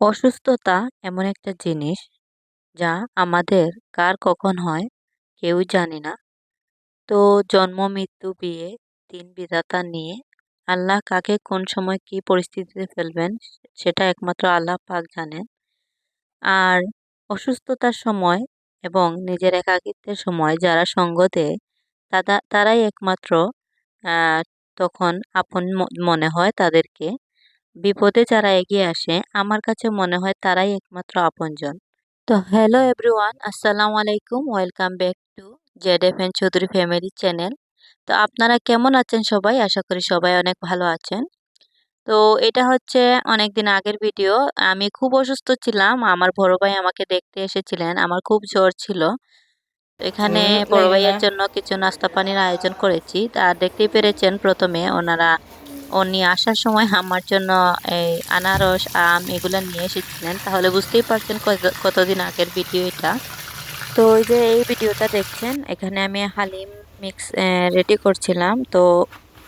অসুস্থতা এমন একটা জিনিস যা আমাদের কার কখন হয় কেউই জানি না। তো জন্ম, মৃত্যু, বিয়ে, তিন বিধাতা নিয়ে আল্লাহ কাকে কোন সময় কি পরিস্থিতিতে ফেলবেন সেটা একমাত্র আল্লাহ পাক জানেন। আর অসুস্থতার সময় এবং নিজের একাকিত্বের সময় যারা সঙ্গ দেয় তারা তারাই একমাত্র তখন আপন মনে হয় তাদেরকে বিপদে যারা এগিয়ে আসে আমার কাছে মনে হয় তারাই একমাত্র আপনজন। তো হ্যালো এভরিওয়ান আসসালামু আলাইকুম welcome back to Z F N Chowdhury family channel তো আপনারা কেমন আছেন সবাই? আশা করি সবাই অনেক ভালো আছেন। তো এটা হচ্ছে অনেক দিন আগের ভিডিও আমি খুব অসুস্থ ছিলাম আমার বড় ভাই আমাকে দেখতে এসেছিলেন আমার খুব জ্বর ছিল। তো এখানে বড় ভাইয়ের জন্য কিছু নাস্তা পানির আয়োজন করেছি। তা দেখতেই পেরেছেন প্রথমে ওনারা উনি আসার সময় আমার জন্য এই আনারস, আম এগুলো নিয়ে এসেছিলেন। তাহলে বুঝতেই পারছেন কতদিন আগের ভিডিও এটা। তো ওই যে এই ভিডিওটা দেখছেন, এখানে আমি হালিম মিক্স রেডি করছিলাম। তো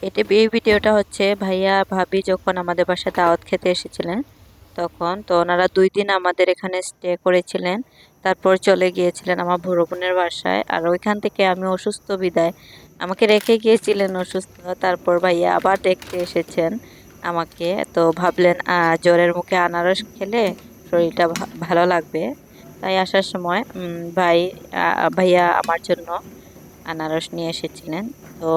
এটা, এই ভিডিওটা হচ্ছে ভাইয়া ভাবি যখন আমাদের বাসায় দাওয়াত খেতে এসেছিলেন, তখন তো ওনারা দুই দিন আমাদের এখানে স্টে করেছিলেন। তারপর চলে গিয়েছিলেন আমার বড় বোনের বাসায়। আর ওইখান থেকে আমি অসুস্থ বিদায়। আমাকে রেখে গিয়েছিলেন অসুস্থ, তারপর ভাইয়া আবার দেখতে এসেছেন আমাকে। তো ভাবলেন জ্বরের মুখে আনারস খেলে শরীরটা ভালো লাগবে। তাই আসার সময় ভাই ভাইয়া আমার জন্য আনারস নিয়ে এসেছিলেন। তো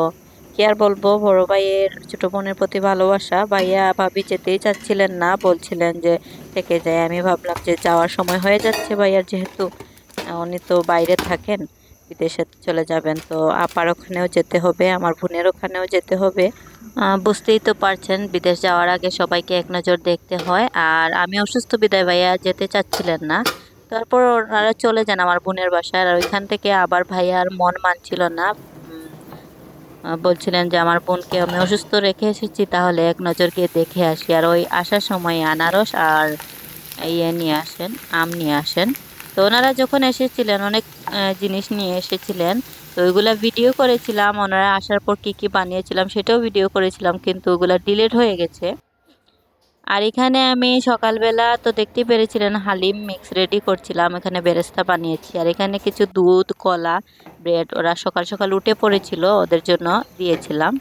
কি আর বলব? বড় ভাইয়ের, ছোট বোনের প্রতি ভালোবাসা। ভাইয়া ভাবি যেতেই চাচ্ছিলেন না, বলছিলেন যে থেকে যায়। আমি ভাবলাম যে যাওয়ার সময় হয়ে যাচ্ছে ভাইয়ার যেহেতু। উনি তো বাইরে থাকেন, বিদেশে চলে যাবেন। তো আপার ওখানেও যেতে হবে, আমার বোনের ওখানেও যেতে হবে। বুঝতেই তো পারছেন, বিদেশ যাওয়ার আগে সবাইকে এক নজর দেখতে হয়। আর আমি অসুস্থ বিদায় ভাইয়া যেতে চাচ্ছিলেন না। তারপর ওনারা চলে যান আমার বোনের বাসায়। আর ওইখান থেকে আবার ভাইয়ার মন মানছিল না। বলছিলেন যে, আমার বোনকে আমি অসুস্থ রেখে এসেছি, তাহলে এক নজর গিয়ে দেখে আসি। আর ওই আসার সময় আনারস আর ইয়ে নিয়ে আসেন, আম নিয়ে আসেন। তো ওনারা যখন এসেছিলেন, অনেক জিনিস নিয়ে এসেছিলেন, তো ওইগুলো ভিডিও করেছিলাম। ওনারা আসার পর কি কি বানিয়েছিলাম সেটাও ভিডিও করেছিলাম, কিন্তু ওগুলা ডিলিট হয়ে গেছে। আর এখানে আমি সকালবেলা তো দেখতেই পেরেছিলেন, হালিম মিক্স রেডি করছিলাম। এখানে বেরেস্তা বানিয়েছি। আর এখানে কিছু দুধ, কলা ব্রেড ওরা সকাল সকাল উঠে পড়েছিল, ওদের জন্য দিয়েছিলাম।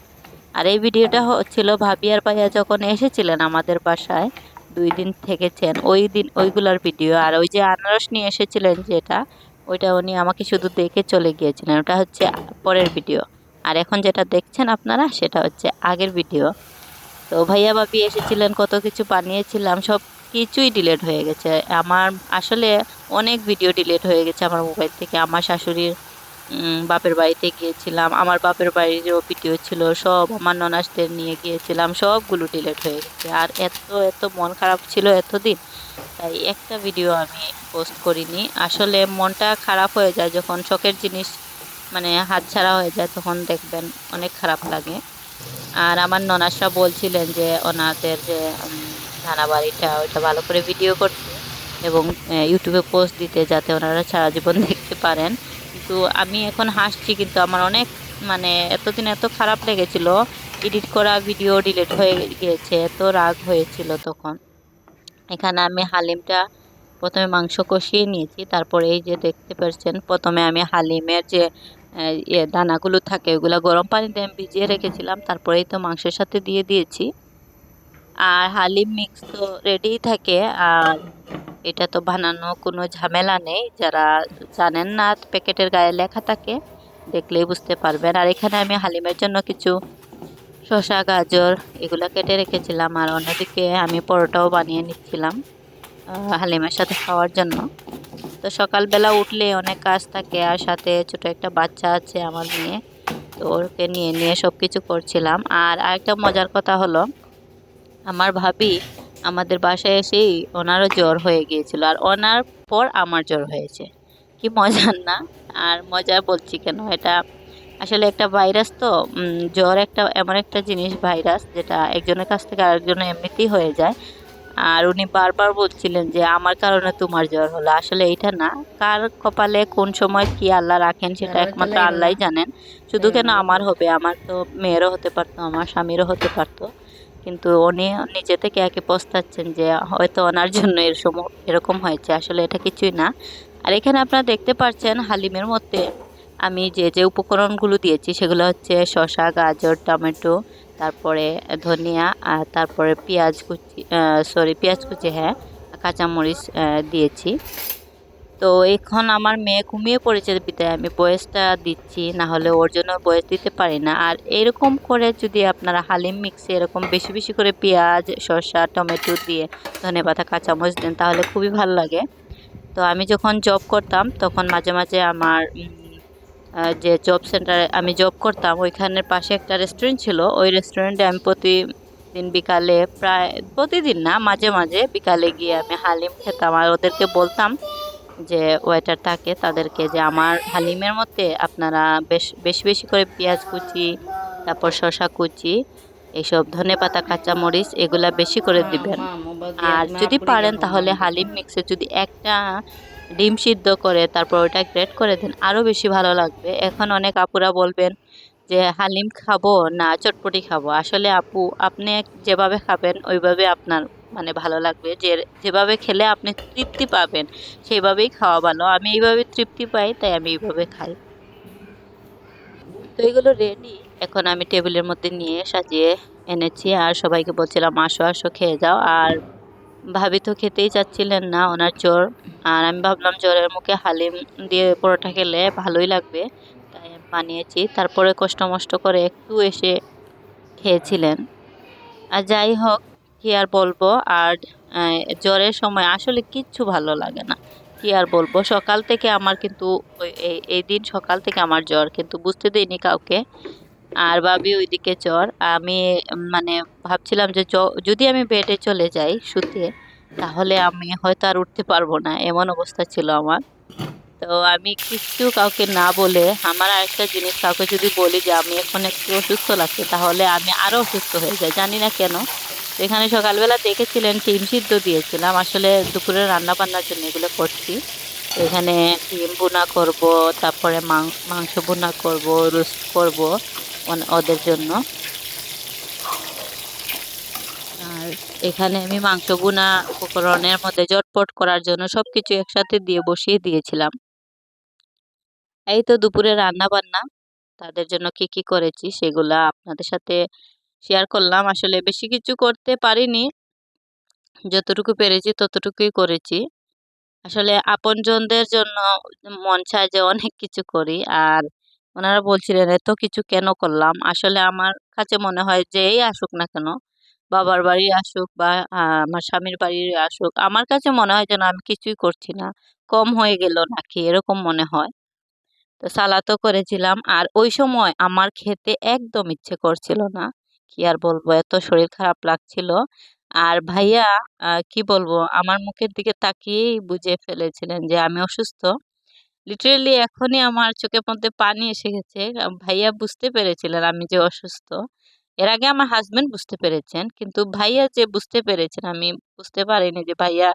আর এই ভিডিওটা হচ্ছিল ভাবি আর ভাইয়া যখন এসেছিলেন আমাদের বাসায়, দুই দিন থেকেছেন, ওই দিন, ওইগুলার ভিডিও। আর ওই যে আনারস নিয়ে এসেছিলেন যেটা, ওইটা উনি আমাকে শুধু দেখে চলে গিয়েছিলেন। ওটা হচ্ছে পরের ভিডিও। আর এখন যেটা দেখছেন আপনারা, সেটা হচ্ছে আগের ভিডিও। তো ভাইয়া ভাবি এসেছিলেন, কত কিছু বানিয়েছিলাম, সব কিছুই ডিলেট হয়ে গেছে। আমার আসলে অনেক ভিডিও ডিলেট হয়ে গেছে আমার মোবাইল থেকে। আমার শাশুড়ির বাপের বাড়িতে গিয়েছিলাম। আমার বাপের বাড়িরও ভিডিও ছিল, সব আমার ননাসদের নিয়ে গিয়েছিলাম। সবগুলো ডিলেট হয়ে গেছে। আর এত এত মন খারাপ ছিল এতদিন, তাই একটা ভিডিও আমি পোস্ট করিনি। আসলে মনটা খারাপ হয়ে যায় যখন শখের জিনিস মানে হাতছাড়া হয়ে যায়, তখন দেখবেন অনেক খারাপ লাগে। আর আমার ননাসরা বলছিলেন যে, ওনাদের যে নানা বাড়িটা, ওইটা ভালো করে ভিডিও করতে এবং ইউটিউবে পোস্ট দিতে যাতে ওনারা সারা জীবন দেখতে পারেন। কিন্তু আমি এখন হাসছি কিন্তু আমার অনেক মানে এতদিন এত খারাপ লেগেছিল এডিট করা ভিডিও ডিলিট হয়ে গিয়েছে, এত রাগ হয়েছিল তখন। এখানে আমি হালিমটা প্রথমে মাংস কষিয়ে নিয়েছি, তারপরে এই যে দেখতে পাচ্ছেন প্রথমে আমি হালিমের যে ইয়ে দানাগুলো থাকে, ওগুলো গরম পানিতে আমি ভিজিয়ে রেখেছিলাম, তারপরেই তো মাংসের সাথে দিয়ে দিয়েছি। আর হালিম মিক্স তো রেডিই থাকে, আর এটা তো বানানো কোনো ঝামেলা নেই। যারা জানেন না প্যাকেটের গায়ে লেখা থাকে, দেখলেই বুঝতে পারবেন। আর এখানে আমি হালিমের জন্য কিছু শসা, গাজর এগুলো কেটে রেখেছিলাম। আর অন্যদিকে আমি পরোটাও বানিয়ে নিচ্ছিলাম হালিমের সাথে খাওয়ার জন্য। তো সকালবেলা উঠলে অনেক কাজ থাকে, আর সাথে ছোট একটা বাচ্চা আছে আমার মেয়ে, তো ওকে নিয়ে নিয়ে সব কিছু করছিলাম। আর আরেকটা মজার কথা হলো, আমার ভাবি আমাদের বাসায় এসেই ওনারও জ্বর হয়ে গিয়েছিল আর ওনার পর আমার জ্বর হয়েছে। কি মজার না? আর মজা বলছি কেন? এটা আসলে একটা ভাইরাস তো জ্বর একটা এমন একটা জিনিস ভাইরাস যেটা একজনের কাছ থেকে আরেকজনের এমনিতেই হয়ে যায়। আর উনি বারবার বলছিলেন যে আমার কারণে তোমার জ্বর হলো। আসলে এইটা না। কার কপালে কোন সময় কি আল্লাহ রাখেন সেটা একমাত্র আল্লাহই জানেন। শুধু কেন আমার হবে আমার তো মেয়েরও হতে পারতো আমার স্বামীরও হতে পারতো। কিন্তু উনি নিজে থেকে একে পস্তাচ্ছেন যে হয়তো ওনার জন্য এর এরকম হয়েছে, আসলে এটা কিছুই না। আর এখানে আপনারা দেখতে পাচ্ছেন হালিমের মধ্যে আমি যে যে উপকরণগুলো দিয়েছি সেগুলো হচ্ছে শসা, গাজর, টমেটো, তারপরে ধনিয়া আর তারপরে পেঁয়াজ কুচি সরি পেঁয়াজ কুচি হ্যাঁ কাঁচামরিচ দিয়েছি। তো এখন আমার মেয়ে ঘুমিয়ে পড়েছে বিদায়। আমি বয়সটা দিচ্ছি না হলে ওর জন্য বয়স দিতে পারি না। আর এরকম করে যদি আপনারা হালিম মিক্সে এরকম বেশি বেশি করে পেঁয়াজ শসা টমেটো দিয়ে ধনে পাতা, কাঁচামরিচ দেন, তাহলে খুবই ভালো লাগে। তো আমি যখন জব করতাম, তখন মাঝে মাঝে আমার যে জব সেন্টারে আমি জব করতাম, ওইখানের পাশে একটা রেস্টুরেন্ট ছিল। ওই রেস্টুরেন্টে আমি প্রতিদিন বিকালে প্রায়, প্রতিদিন না, মাঝে মাঝে বিকালে গিয়ে আমি হালিম খেতাম। আর ওদেরকে বলতাম যে ওয়েটার থাকে তাদেরকে যে আমার হালিমের মধ্যে আপনারা বেশ বেশি বেশি করে পেঁয়াজ কুচি তারপর শসা কুচি এইসব ধনে পাতা কাঁচামরিচ এগুলা বেশি করে দিবেন। আর যদি পারেন তাহলে হালিম মিক্সে যদি একটা ডিম সিদ্ধ করে তারপর ওটা গ্রেট করে দেন আরও বেশি ভালো লাগবে। এখন অনেক আপুরা বলবেন যে হালিম খাব না চটপটি খাব। আসলে আপু, আপনি যেভাবে খাবেন, ওইভাবে আপনার মানে ভালো লাগবে। যে, যেভাবে খেলে আপনি তৃপ্তি পাবেন, সেইভাবেই খাওয়া ভালো। আমি এইভাবে তৃপ্তি পাই, তাই আমি এইভাবে খাই। তো এগুলো রেডি এখন আমি টেবিলের মধ্যে নিয়ে সাজিয়ে এনেছি। আর সবাইকে বলছিলাম, আসো আসো, খেয়ে যাও। আর ভাবি তো খেতেই চাচ্ছিলেন না, ওনার জ্বর। আর আমি ভাবলাম, জ্বরের মুখে হালিম দিয়ে পরোটা খেলে ভালোই লাগবে। বানিয়েছি। তারপরে কষ্ট মষ্ট করে একটু এসে খেয়েছিলেন। আর যাই হোক, কি আর বলব? আর জ্বরের সময় আসলে কিচ্ছু ভালো লাগে না। কি আর বলব? সকাল থেকে আমার কিন্তু এই দিন সকাল থেকে আমার জ্বর, কিন্তু বুঝতে দিইনি কাউকে। আর ভাবি ওইদিকে জ্বর। আমি মানে ভাবছিলাম যে, যদি আমি বেডে চলে যাই, শুতে, তাহলে আমি হয়তো আর উঠতে পারব না। এমন অবস্থা ছিল আমার। তো আমি কিছু কাউকে না বলে আমার আরেকটা জিনিস কাউকে যদি বলি যে আমি এখন একটু অসুস্থ লাগছে, তাহলে আমি আরও অসুস্থ হয়ে যাই। জানি না কেন। এখানে সকালবেলা দেখেছিলেন ডিম সিদ্ধ দিয়েছিলাম। আসলে দুপুরে রান্না বান্নার জন্য এগুলো করছি। এখানে ডিম বোনা করব, তারপরে মাংস বোনা করব, রোস্ট করব ওন- ওদের জন্য। আর এখানে আমি মাংস বোনা উপকরণের মধ্যে জটপট করার জন্য সব কিছু একসাথে দিয়ে বসিয়ে দিয়েছিলাম। এই তো দুপুরে রান্না বান্না তাদের জন্য কি কি করেছি সেগুলা আপনাদের সাথে শেয়ার করলাম। আসলে বেশি কিছু করতে পারিনি। যতটুকু পেরেছি ততটুকুই করেছি। আসলে আপনজনদের জন্য মন চায় যে অনেক কিছু করি। আর ওনারা বলছিলেন, এত কিছু কেন করলাম? আসলে আমার কাছে মনে হয় যে এই আসুক না কেন, বাবার বাড়ি আসুক বা আমার স্বামীর বাড়ি আসুক, আমার কাছে মনে হয় যেন আমি কিছুই করছি না। কম হয়ে গেল নাকি? এরকম মনে হয়। তো সালাদও করেছিলাম। আর ওই সময় আমার খেতে একদম ইচ্ছে করছিল না। কি আর বলব, এত শরীর খারাপ লাগছিল। আর ভাইয়া কি বলব, আমার মুখের দিকে তাকিয়েই বুঝে ফেলেছিলেন যে আমি অসুস্থ। লিটারেলি এখনই আমার চোখের মধ্যে পানি এসে গেছে। ভাইয়া বুঝতে পেরেছিলেন আমি যে অসুস্থ। এর আগে আমার হাজবেন্ড বুঝতে পেরেছেন। কিন্তু ভাইয়া যে বুঝতে পেরেছেন, আমি বুঝতে পারিনি যে ভাইয়া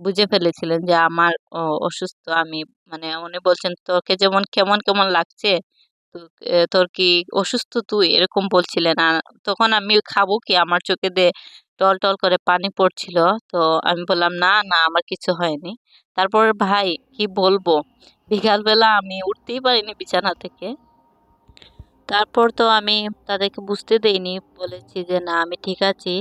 বুঝে ফেলেছিলেন যে, আমার অসুস্থ, আমি মানে উনি বলছেন, তোকে যেমন, কেমন কেমন লাগছে? তোর কি অসুস্থ তুই? এরকম বলছিলেন। আর তখন আমি খাব কি? আমার চোখে দিয়ে টল টল করে পানি পড়ছিল। তো আমি বললাম, না না, আমার কিছু হয়নি। তারপর, ভাই, কি বলব? বিকালবেলা আমি উঠতেই পারিনি বিছানা থেকে। তারপর তো আমি তাদেরকে বুঝতে দেইনি। বলেছি যে, না, আমি ঠিক আছি।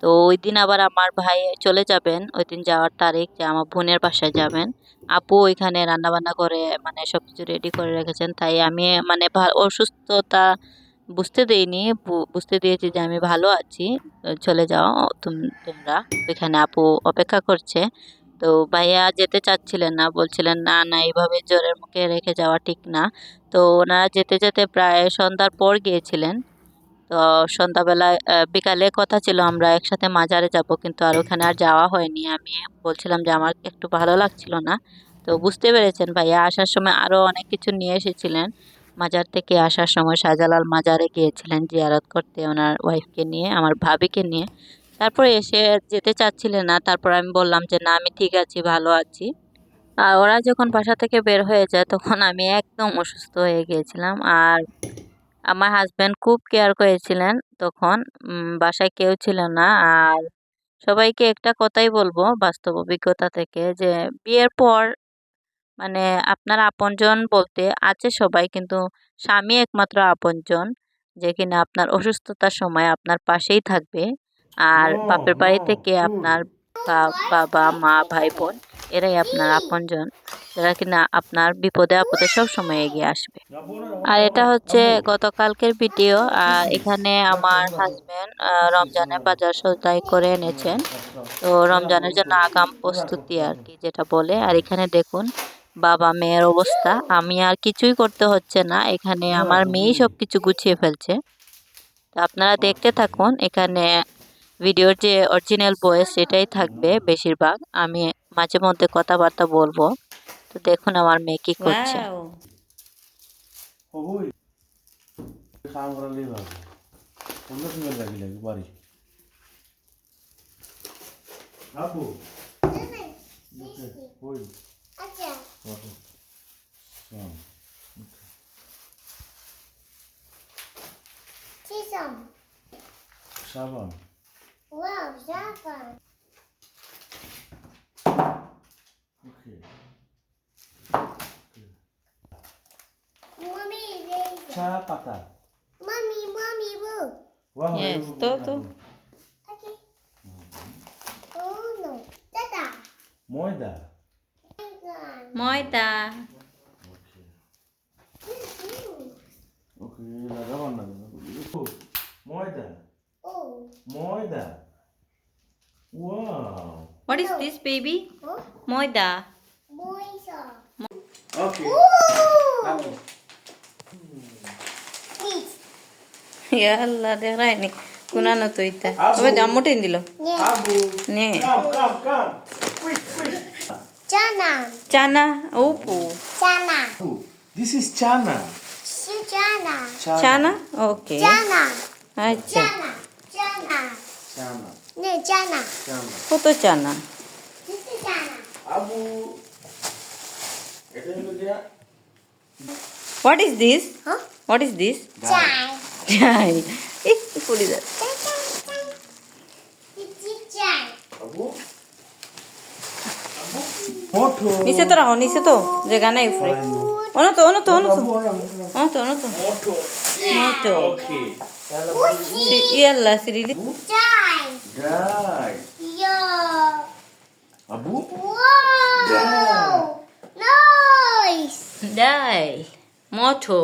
তো ওই দিন আবার আমার ভাই চলে যাবেন। ওই দিন যাওয়ার তারিখ যে আমার বোনের বাসায় যাবেন। আপু ওইখানে রান্নাবান্না করে মানে সব কিছু রেডি করে রেখেছেন। তাই আমি মানে অসুস্থতা বুঝতে দেইনি। বুঝতে দিয়েছি যে আমি ভালো আছি। চলে যাও তুম- তোমরা। ওইখানে আপু অপেক্ষা করছে। তো ভাইয়া যেতে চাচ্ছিলেন না। বলছিলেন, না না, এইভাবে জ্বরের মুখে রেখে যাওয়া ঠিক না। তো ওনারা যেতে যেতে প্রায় সন্ধ্যার পর গিয়েছিলেন। তো সন্ধ্যাবেলায় বিকালে কথা ছিল আমরা একসাথে মাজারে যাব, কিন্তু আর ওখানে আর যাওয়া হয়নি। আমি বলছিলাম যে আমার একটু ভালো লাগছিল না। তো বুঝতে পেরেছেন ভাইয়া, আসার সময় আরও অনেক কিছু নিয়ে এসেছিলেন। মাজার থেকে আসার সময় শাহজালাল মাজারে গিয়েছিলেন, জিয়ারত করতে ওনার ওয়াইফকে নিয়ে, আমার ভাবিকে নিয়ে। তারপরে এসে যেতে চাচ্ছিলেন না, তারপর আমি বললাম যে, না, আমি ঠিক আছি, ভালো আছি। আর ওরা যখন বাসা থেকে বের হয়ে যায়, তখন আমি একদম অসুস্থ হয়ে গিয়েছিলাম। আর আমার হাজব্যান্ড খুব কেয়ার করেছিলেন তখন বাসায় কেউ ছিল না। আর সবাইকে একটা কথাই বলব বাস্তব অভিজ্ঞতা থেকে যে বিয়ের পর মানে আপনার আপনজন বলতে আছে সবাই কিন্তু স্বামী একমাত্র আপনজন যে কিনা আপনার অসুস্থতার সময় আপনার পাশেই থাকবে। আর বাপের বাড়ি থেকে আপনার বা- বাবা মা ভাই বোন এরাই আপনার আপনজন। যারা কিনা আপনার বিপদে আপদে সব সময় এগিয়ে আসবে। আর এটা হচ্ছে গতকালকের ভিডিও, আর এখানে আমার হাজব্যান্ড রমজানের বাজার সদাই করে এনেছেন। তো রমজানের জন্য আগাম প্রস্তুতি আর কি যেটা বলে। আর এখানে দেখুন, বাবা মেয়ের অবস্থা। আমি আর কিছুই করতে হচ্ছে না। এখানে আমার মেয়েই সব কিছু গুছিয়ে ফেলছে। তো আপনারা দেখতে থাকুন, এখানে ভিডিওর যে অরিজিনাল ভয়েস সেটাই থাকবে বেশিরভাগ। আমি মাঝে মধ্যে কথাবার্তা বলব। তো দেখুন আমার মেয়ে কি করছে। হবই কাম করালেই চা পাতা Mommy, mommy, look. Wow Yes, to, to. Okay. Oh no. Dada. ময়দা ময়দা ওকে ওকে লাগাবার না ময়দা Oh. ময়দা wow what is this baby Oh. ময়দা Moisa. Okay Ooh. Please. আল্লাহ দেখায়নি কুনানো তো ইতা আবু। তবে জাম্মু টেন দিল. আবু নে Jana. Chana Opu this is chana. She Jana. Chana okay Jana. আচ্ছা. কত চানা This is Jana. Abu. এটা হলো গিয়া what is this Huh? What is this. যাই এই পড়ে যাচ্ছে? নিচে তো রাখো নিচে তো। জায়গা নাই উপরে অনো তো অনো তো অনো তো অনো তো অনো তো মোটো মতো ইয়াল্লা সিরিলি. আবু. Nice. মঠো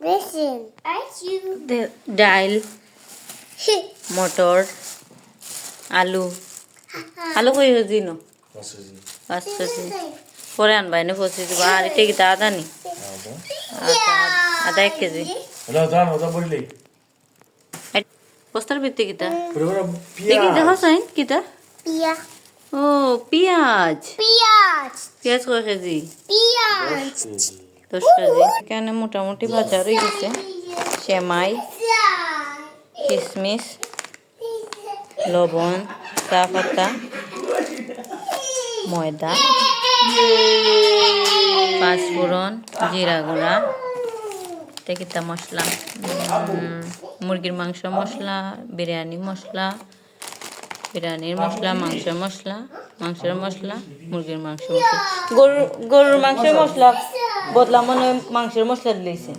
Listen. ডাইল মটর আলু আলু কই হজি ন মাসুজি পাঁচ কেজি পরে আনবা এনে পঁচিশ দিব আর এটা কি আদা নি আদা আদা এক কেজি বস্তার ভিত্তি কিতা দেখি দেখো সাইন কিতা. ও পেঁয়াজ Piaz. পেঁয়াজ কয় কেজি Piaz. দশ কেজি এখানে মোটামুটি ভাজা রয়ে গেছে। সেমাই কিশমিশ লবণ চা পাতা ময়দা, পাঁচফোড়ন, জিরা গুঁড়া। তেকিতা মশলা? মুরগির মাংস মশলা, বিরিয়ানি মশলা, বিরিয়ানির মশলা মাংসের মশলা মাংসের মশলা, মুরগির মাংস মশলা। গরুর গরুর মাংসের মশলা। বদলা মনে মাংসের মশলা দিয়েছে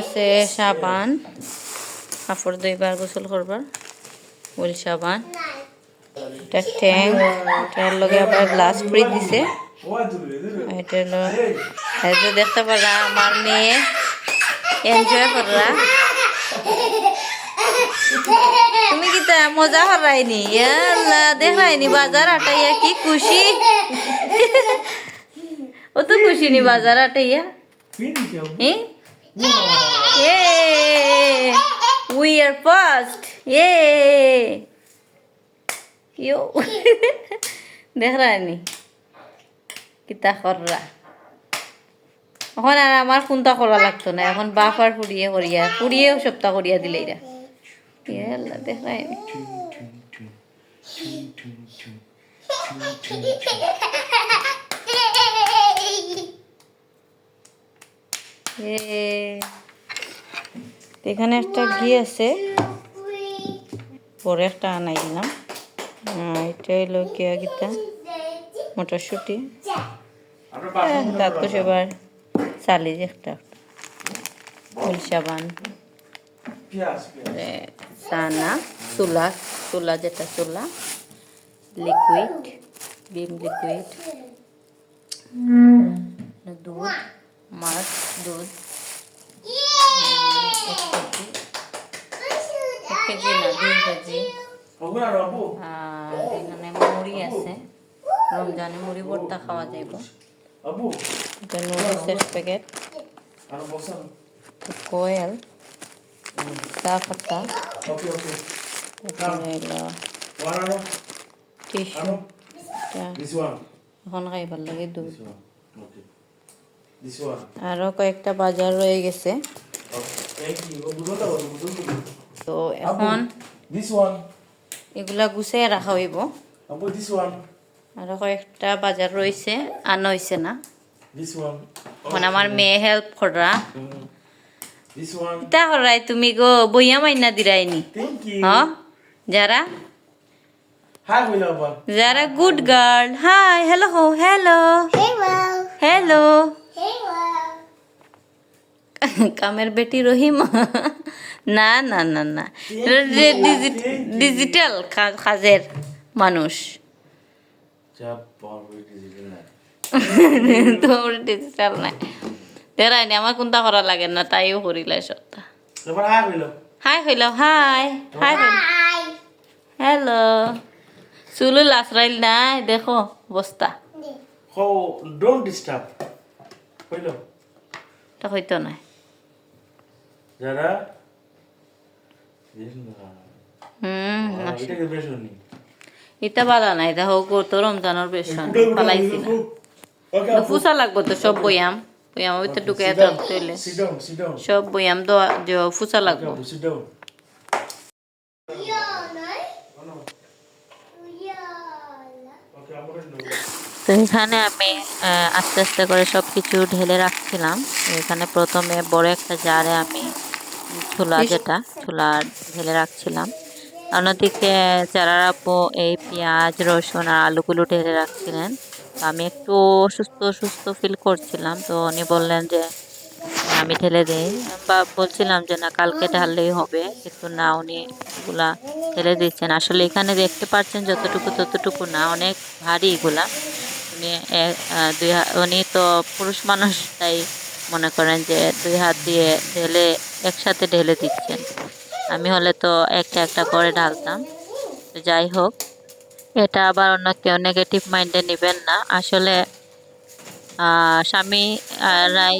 আছে সাবান, কাপড় ধুইবার, গোসল করবার, উল সাবান। এটা ঠ্যাং এটার লগে আবার গ্লাস ফ্রি দিছে। এটা হলো দেখতে পারা আমার মেয়ে। এনজয় করা তুমি কি তা মজা হরাইনি আল্লাহ দেখাইনি বাজার আটাইয়া কি খুশি ও তো খুশি নি বাজার আটাইয়া Eh? Yay! We are first! দেখ রানি কিতা কররা এখন আর আমার কোনটা করা লাগতো না এখন বাপ আর ফুড়িয়ে করিয়া ফুড়িয়েও সপ্তাহ করিয়া দিলে এরা রানি এ তো এখানে একটা ঘি আছে পরে একটা আনাই দিলাম এটা হলো গিয়া গিতা মটরশুঁটি তারপর এবার চালি যে একটা ফুল সাবান চানা চুলা চুলা যেটা চুলা লিকুইড বিম লিকুইড দুধ মাছ দুধ এক কেজি এক কেজি না দুই কেজি আর এখানে মুড়ি আছে রমজানে মুড়ি ভর্তা খাওয়া যাইব এটা নুডলসের প্যাকেট কোয়েল চা পাতা এখন লাগে দুধ আরও কয়েকটা বাজার রয়ে গেছে তো এখন এগুলা গুছিয়ে রাখা হইব আরও কয়েকটা বাজার রয়েছে আনা হয়েছে না আমার মেয়ে হেল্প করা তা করাই তুমি গো বইয়া মাইনা দিরাইনি। থ্যাংক হ যারা? যারা গুড গার্ল হাই হ্যালো হো হ্যালো হ্যালো কামের বেটি রহিমা। না না না না। ডিজিটাল কাজের মানুষ। চাপ ডিজিটাল না ডিজিটাল নাই। তেরাই নি আমার কোনটা করা লাগে না তাইও করিলাই সত্তা হাই হইলা হাই হইল হাই হাই হইল. হ্যালো চুলু লাসরাইল নাই দেখো বস্তা। হো ডোন্ট ডিস্টার্ব হইল তা হইতো নাই। যারা হুম এটাকে বেশ নি? ইটা বালা নাই দেখো তো রমজানের পালাইছি না। ফুসা লাগবো তো সব বয়াম বয়াম ভিতরে ঢুকে sit down. সব বয়াম দেওয়া যে ফুসা লাগবো. তো এখানে আমি আহ, আস্তে আস্তে করে সব কিছু ঢেলে রাখছিলাম। এখানে প্রথমে বড় একটা জারে আমি ছোলা যেটা ছোলা ঢেলে রাখছিলাম। অন্যদিকে চারার আপু এই পেঁয়াজ রসুন আর আলুগুলো ঢেলে রাখছিলেন। আমি একটু অসুস্থ অসুস্থ ফিল করছিলাম। তো উনি বললেন যে, আমি ঠেলে দিই। বা বলছিলাম যে, না, কালকে ঢাললেই হবে। কিন্তু না, উনি এগুলা ঢেলে দিচ্ছেন। আসলে এখানে দেখতে পাচ্ছেন যতটুকু ততটুকু না, অনেক ভারী এগুলা। উনি দুই উনি তো পুরুষ মানুষ, তাই মনে করেন যে, দুই হাত দিয়ে ঢেলে, একসাথে ঢেলে দিচ্ছেন। আমি হলে তো একটা একটা করে ঢালতাম। যাই হোক এটা আবার অন্য কেউ নেগেটিভ মাইন্ডে নেবেন না। আসলে আহ, স্বামী রাই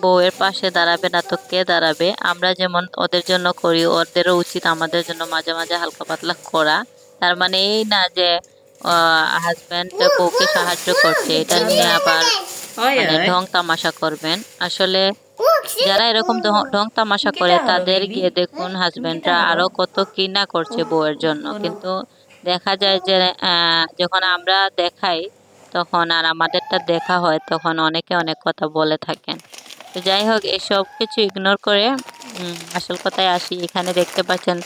বউয়ের পাশে দাঁড়াবে না তো কে দাঁড়াবে? আমরা যেমন ওদের জন্য করি ওদেরও উচিত আমাদের জন্য মাঝে মাঝে হালকা পাতলা করা। তার মানে এই না যে হাজব্যান্ড বউকে সাহায্য করছে এটা নিয়ে আবার মানে ঢং তামাশা করবেন। আসলে যারা এরকম ঢং- তামাশা করে তাদের গিয়ে দেখুন হাজবেন্ডরা আরও কত কি না করছে বউয়ের জন্য। কিন্তু দেখা যায় যে যখন আমরা দেখাই, তখন আর আমাদেরটা দেখা হয়, তখন অনেকে অনেক কথা বলে থাকেন। তো যাই হোক, এসব কিছু ইগনোর করে আসল কথায় আসি। এখানে দেখতে পাচ্ছেন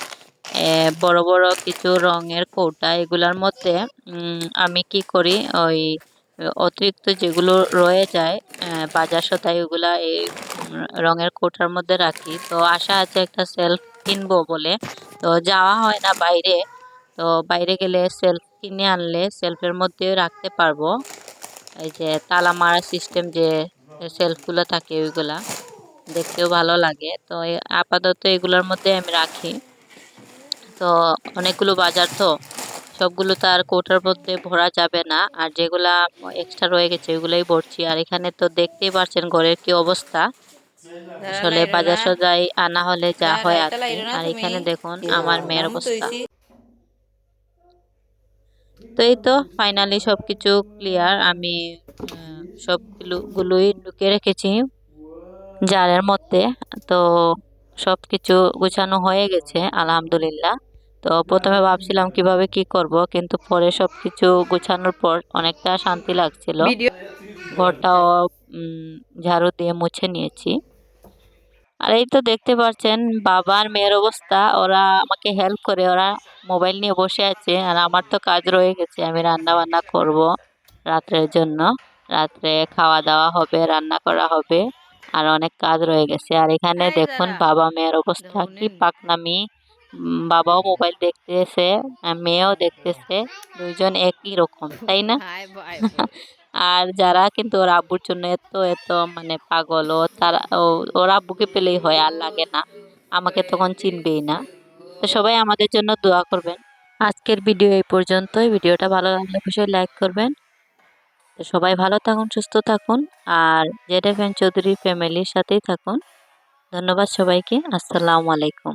বড় বড় কিছু রঙের কৌটা, এগুলোর মধ্যে আমি কি করি, ওই অতিরিক্ত যেগুলো রয়ে যায় বাজার সদাই ওগুলা এই রঙের কৌটার মধ্যে রাখি। তো আশা আছে একটা সেলফ কিনবো বলে। তো যাওয়া হয় না বাইরে। তো বাইরে গেলে সেলফ কিনে আনলে সেলফের মধ্যে রাখতে পারব। এই যে তালা মারা সিস্টেম যে সেলফগুলো থাকে ওইগুলা দেখতেও ভালো লাগে। তো আপাতত এগুলোর মধ্যে আমি রাখি। তো অনেকগুলো বাজার তো সবগুলো তো আর কৌটার মধ্যে ভরা যাবে না। আর যেগুলা এক্সট্রা রয়ে গেছে ওইগুলোই ভরছি। আর এখানে তো দেখতেই পারছেন ঘরের কি অবস্থা। আসলে বাজার সজাই আনা হলে যা হয় আর এখানে দেখুন আমার মেয়ের অবস্থা। তো এই তো ফাইনালি সব কিছু ক্লিয়ার আমি সবগুলোই ঢুকিয়ে রেখেছি জারের মধ্যে। তো সব কিছু গুছানো হয়ে গেছে আলহামদুলিল্লাহ। তো প্রথমে ভাবছিলাম কীভাবে কি করব কিন্তু পরে সব কিছু গুছানোর পর অনেকটা শান্তি লাগছিল। ঘরটাও ঝাড়ু দিয়ে মুছে নিয়েছি। আর এই তো দেখতে পাচ্ছেন বাবার মেয়ের অবস্থা। ওরা আমাকে হেল্প করে ওরা মোবাইল নিয়ে বসে আছে আর আমার তো কাজ রয়ে গেছে আমি রান্না বান্না করব রাত্রের জন্য। রাত্রে খাওয়া দাওয়া হবে রান্না করা হবে আর অনেক কাজ রয়ে গেছে। আর এখানে দেখুন বাবা মেয়ের অবস্থা কি। পাকনামি। বাবাও মোবাইল দেখতেছে মেয়েও দেখতেছে দুইজন একই রকম তাই না? আর যারা কিন্তু ওর আব্বুর জন্য এত এত মানে পাগল ও তারা ওর আব্বুকে পেলেই হয় আর লাগে না। আমাকে তখন চিনবেই না। তো সবাই আমাদের জন্য দোয়া করবেন। আজকের ভিডিও এই পর্যন্তই। ভিডিওটা ভালো লাগলে অবশ্যই লাইক করবেন। তো সবাই ভালো থাকুন, সুস্থ থাকুন আর জেড এফ এন চৌধুরী ফ্যামিলির সাথেই থাকুন। ধন্যবাদ সবাইকে। আসসালামু আলাইকুম।